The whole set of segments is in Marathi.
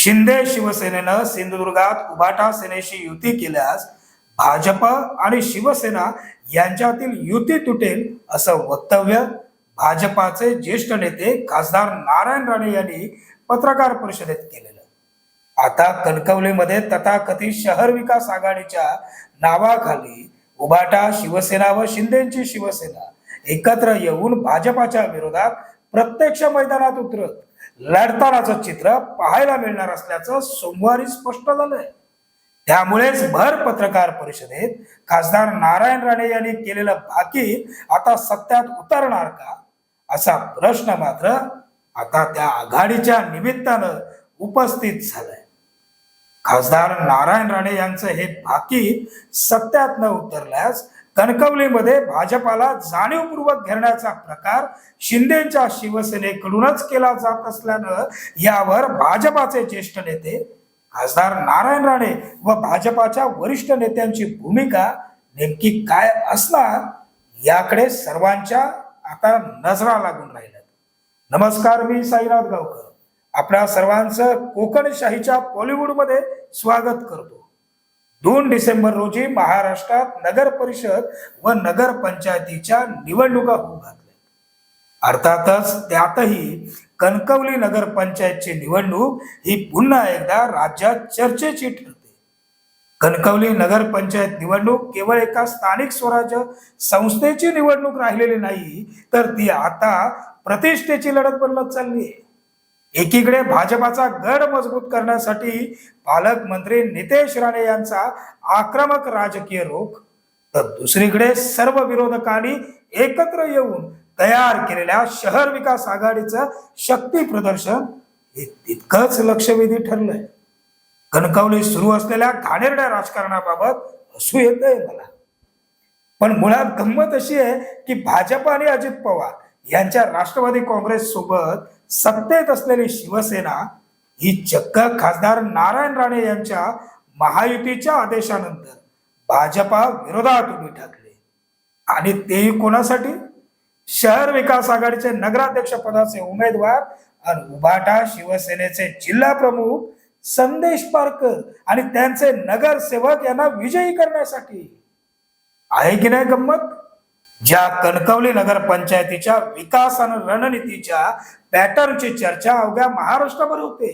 शिंदे शिवसेनेनं सिंधुदुर्गात उभाटा सेनेशी युती केल्यास भाजप आणि शिवसेना यांच्यातील युती तुटेल असं वक्तव्य भाजपाचे ज्येष्ठ नेते खासदार नारायण राणे यांनी पत्रकार परिषदेत केलेलं. आता कणकवलीमध्ये तथाकथित शहर विकास आघाडीच्या नावाखाली उभाटा शिवसेना व शिंदेची शिवसेना एकत्र येऊन भाजपाच्या विरोधात प्रत्यक्ष मैदानात उतरत लढतानाचं चित्र पाहायला मिळणार असल्याचं सोमवारी स्पष्ट झालंय. त्यामुळेच भर पत्रकार परिषदेत खासदार नारायण राणे यांनी केलेलं बाकी आता सत्यात उतरणार का? असा प्रश्न मात्र आता त्या आघाडीच्या निमित्तानं उपस्थित झालाय. खासदार नारायण राणे यांचं हे बाकी सत्यात न उतरल्यास कणकवलीमध्ये भाजपाला जाणीवपूर्वक घेरण्याचा प्रकार शिंदेच्या शिवसेनेकडूनच केला जात असल्यानं यावर भाजपाचे ज्येष्ठ नेते खासदार नारायण राणे व भाजपाच्या वरिष्ठ नेत्यांची भूमिका नेमकी काय असणार याकडे सर्वांच्या आता नजरा लागून राहिल्यात. नमस्कार मी साईनाथ गावकर. आपल्या सर्वांचं कोकणशाहीच्या बॉलिवूडमध्ये स्वागत करतो. दोन डिसेंबर रोजी महाराष्ट्रात नगर परिषद व नगर पंचायतीच्या निवडणुका होऊ घातल्या अर्थातच त्यातही कणकवली नगर पंचायतची निवडणूक ही पुन्हा एकदा राज्यात चर्चेची ठरते. कणकवली नगर पंचायत निवडणूक केवळ एका स्थानिक स्वराज्य संस्थेची निवडणूक राहिलेली नाही तर ती आता प्रतिष्ठेची लढत बनत चालली आहे. एकीकडे भाजपाचा गड मजबूत करण्यासाठी पालकमंत्री नितेश राणे यांचा आक्रमक राजकीय रोख तर दुसरीकडे सर्व विरोधकांनी एकत्र येऊन तयार केलेल्या शहर विकास आघाडीचं शक्ती प्रदर्शन हे तितकंच लक्षवेधी ठरलंय. कणकवली सुरू असलेल्या घाणेरड्या राजकारणाबाबत हसू येतंय मला. पण मुळात गंमत अशी आहे की भाजप आणि अजित पवार यांच्या राष्ट्रवादी काँग्रेस सोबत सत्तेत असलेली शिवसेना ही चक्क खासदार नारायण राणे यांच्या महायुतीच्या आदेशानंतर भाजपा विरोधात उभी ठाकली. आणि तेही कोणासाठी? शहर विकास आघाडीचे नगराध्यक्ष पदाचे उमेदवार आणि उभाटा शिवसेनेचे जिल्हा प्रमुख संदेश पारकर आणि त्यांचे नगरसेवक यांना विजयी करण्यासाठी आहे की नाही गंमत? ज्या कणकवली नगरपंचायतीच्या विकास आणि रणनीतीच्या पॅटर्नची चर्चा अवघ्या महाराष्ट्रभर होते.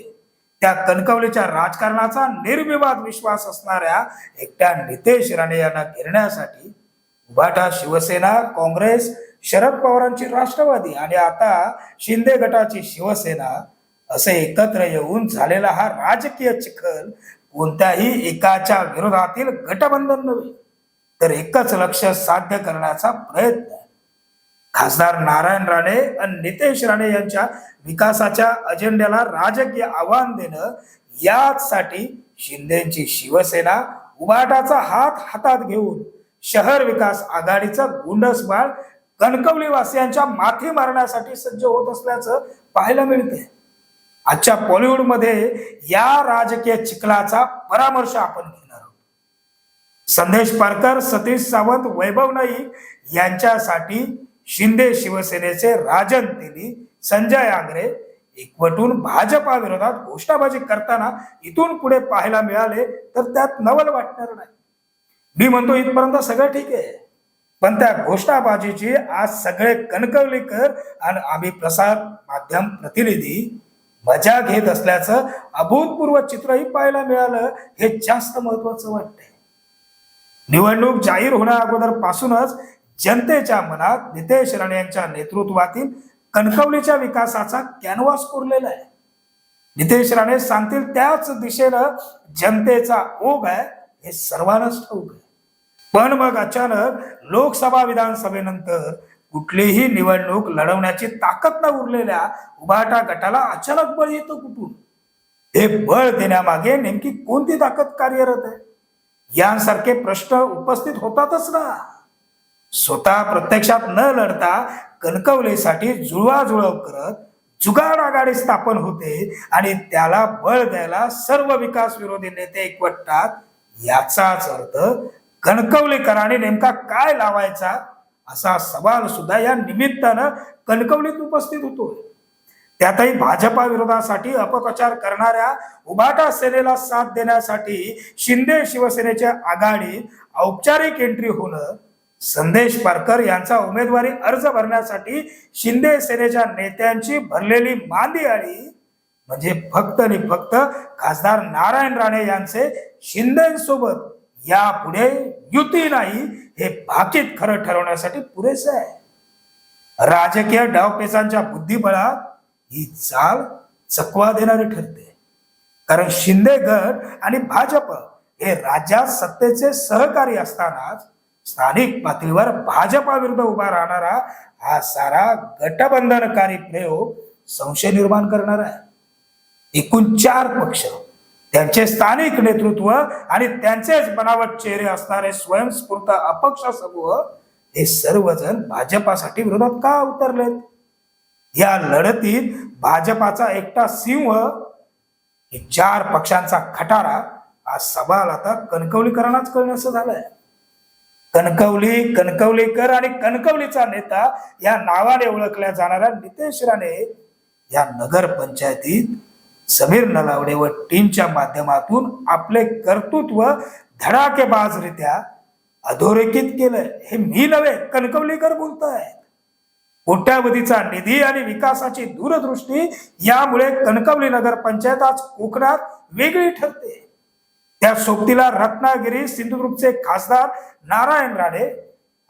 त्या कणकवलीच्या राजकारणाचा निर्विवाद विश्वास असणाऱ्या एकट्या नितेश राणे यांना घेरण्यासाठी उभाटा शिवसेना काँग्रेस शरद पवारांची राष्ट्रवादी आणि आता शिंदे गटाची शिवसेना असे एकत्र येऊन झालेला हा राजकीय चिखल कोणत्याही एकाच्या विरोधातील गटबंधन नव्हे. तर एकच लक्ष साध्य करण्याचा प्रयत्न खासदार नारायण राणे आणि नितेश राणे यांच्या विकासाच्या अजेंड्याला राजकीय आव्हान देणं याचसाठी शिंदेची शिवसेना उभाटाचा हात हातात घेऊन शहर विकास आघाडीचा गुंडसबाळ कणकवली वासियांच्या माथी मारण्यासाठी सज्ज होत असल्याचं पाहायला मिळते आजच्या बॉलिवूडमध्ये या राजकीय चिखलाचा परामर्श आपण घेणार संदेश पारकर सतीश सावंत वैभव नाईक यांच्यासाठी शिंदे शिवसेनेचे राजन तेली संजय आंग्रे एकवटून भाजपा विरोधात घोषणाबाजी करताना इथून पुढे पाहायला मिळाले तर त्यात नवल वाटणार नाही. मी म्हणतो इथपर्यंत सगळं ठीक आहे. पण त्या घोषणाबाजीची आज सगळे कणकवलीकर आणि आम्ही प्रसार माध्यम प्रतिनिधी मजा घेत असल्याचं अभूतपूर्व चित्रही पाहायला मिळालं. हे जास्त महत्वाचं वाटतंय. निवडणूक जाहीर होण्या अगोदरपासूनच जनतेच्या मनात नितेश राणे यांच्या नेतृत्वातील कणकवलीच्या विकासाचा कॅनव्हास कोरलेला आहे. नितेश राणे सांगतील त्याच दिशेनं जनतेचा ओघ आहे हे सर्वांनाच ठाऊक आहे. पण मग अचानक लोकसभा विधानसभेनंतर कुठलीही निवडणूक लढवण्याची ताकद न उरलेल्या उभाटा गटाला अचानक बळ येतं कुठून? हे बळ देण्यामागे नेमकी कोणती ताकद कार्यरत आहे? यांसारखे प्रश्न उपस्थित होतातच ना. स्वतः प्रत्यक्षात न लढता कणकवलीसाठी जुळवाजुळव करत जुगाड आघाडी स्थापन होते आणि त्याला बळ द्यायला सर्व विकास विरोधी नेते एकवटतात. याचाच अर्थ कणकवलीकरांनी नेमका काय लावायचा असा सवाल सुद्धा या निमित्तानं कणकवलीत उपस्थित होतो त्यातही भाजपा विरोधासाठी अपप्रचार करणाऱ्या उभाटा सेनेला साथ देण्यासाठी शिंदे शिवसेनेच्या आघाडीत औपचारिक एंट्री होणं संदेश पारकर यांचा उमेदवारी अर्ज भरण्यासाठी शिंदे सेनेच्या नेत्यांची भरलेली मांदी आली. म्हणजे फक्त आणि फक्त खासदार नारायण राणे यांचे शिंदेसोबत यापुढे युती नाही हे भाकीत खरं ठरवण्यासाठी पुरेसे आहे. राजकीय डावपेचांच्या बुद्धिबळात ही चाल चकवा देणारी ठरते. कारण शिंदे गट आणि भाजप हे राज्यात सत्तेचे सहकारी असतानाच स्थानिक पातळीवर भाजपा विरुद्ध उभा राहणारा हा सारा गटबंधनकारी प्रयोग संशय निर्माण करणार आहे. एकूण चार पक्ष त्यांचे स्थानिक नेतृत्व आणि त्यांचेच बनावट चेहरे असणारे स्वयंस्फूर्त अपक्ष समूह हे सर्वजण भाजपासाठी विरोधात का उतरलेत? या लढतीत भाजपाचा एकटा सिंह हे चार पक्षांचा खटारा हा सवाल आता कणकवलीकरांनाच असं झालंय. कणकवली कणकवलीकर आणि कणकवलीचा नेता या नावाने ओळखल्या जाणाऱ्या नितेश राणे या नगर पंचायतीत समीर नलावडे व टीमच्या माध्यमातून आपले कर्तृत्व धडाकेबाजरित्या अधोरेखित केलंय. हे मी नव्हे कणकवलीकर बोलताय. कोट्यावधीचा निधी आणि विकासाची दूरदृष्टी यामुळे कणकवली नगर पंचायत आज कोकणात वेगळी ठरते. त्या सोबतीला रत्नागिरी सिंधुदुर्गचे खासदार नारायण राणे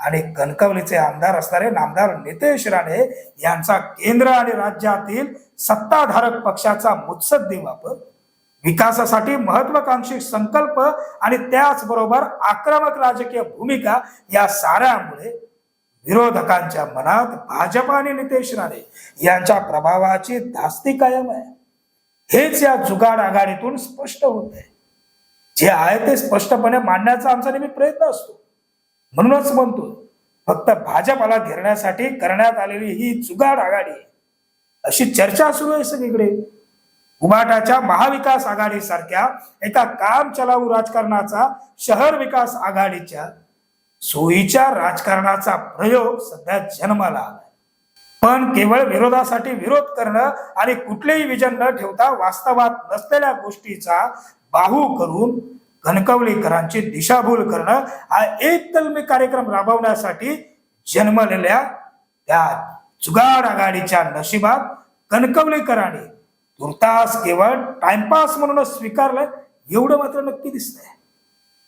आणि कणकवलीचे आमदार असणारे नामदार नितेश राणे यांचा केंद्र आणि राज्यातील सत्ताधारक पक्षाचा मुत्सद्दी वापर विकासासाठी महत्वाकांक्षी संकल्प आणि त्याचबरोबर आक्रमक राजकीय भूमिका या साऱ्यामुळे विरोधकांच्या मनात भाजप आणि नितेश राणे यांच्या प्रभावाची धास्ती कायम आहे. हेच या जुगाड आघाडीतून स्पष्ट होत आहे. जे आहे ते स्पष्टपणे मांडण्याचा आमचा नेहमी प्रयत्न असतो. म्हणूनच म्हणतो फक्त भाजपाला घेरण्यासाठी करण्यात आलेली ही जुगाड आघाडी अशी चर्चा सुरू आहे सगळीकडे. उमाटाच्या महाविकास आघाडी सारख्या एका काम चलाऊ राजकारणाचा शहर विकास आघाडीच्या सोयीच्या राजकारणाचा प्रयोग सध्या जन्माला आलाय. पण केवळ विरोधासाठी विरोध करणं आणि कुठलेही विजन न ठेवता वास्तवात नसलेल्या गोष्टीचा बाहू करून कणकवलीकरांची दिशाभूल करणं हा एकतलमी कार्यक्रम राबवण्यासाठी जन्मलेल्या त्या जुगाड आघाडीच्या नशिबात कणकवलीकरांनी तुर्तास केवळ टाइमपास म्हणूनच स्वीकारलं एवढं मात्र नक्की दिसतंय.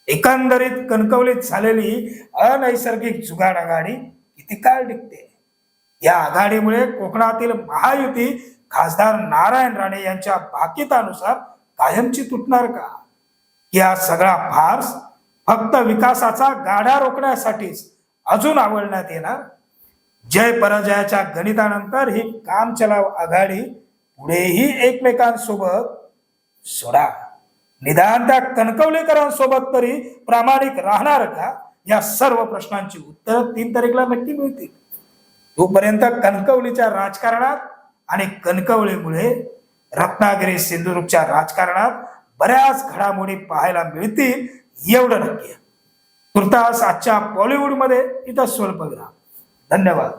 एकंदरीत कणकवलीत झालेली अनैसर्गिक जुगाड आघाडी किती काळ टिकते? या आघाडीमुळे कोकणातील महायुती खासदार नारायण राणे यांच्या भाकितानुसार कायमची तुटणार का? या सगळा फार्स फक्त विकासाचा गाडा रोखण्यासाठीच अजून आवडण्यात येणार? जय पराजयाच्या गणितानंतर ही काम चलाव आघाडी पुढेही एकमेकांसोबत सोडा. निदान त्या कणकवलेकरांसोबत तरी प्रामाणिक राहणार का? या सर्व प्रश्नांची उत्तर तीन तारीखला नक्की मिळतील. तोपर्यंत कणकवलीच्या राजकारणात आणि कणकवलीमुळे रत्नागिरी सिंधुदुर्गच्या राजकारणात बऱ्याच घडामोडी पाहायला मिळतील एवढं नक्की. तुर्तास आजच्या बॉलिवूडमध्ये इथं स्वल्पविराम धन्यवाद.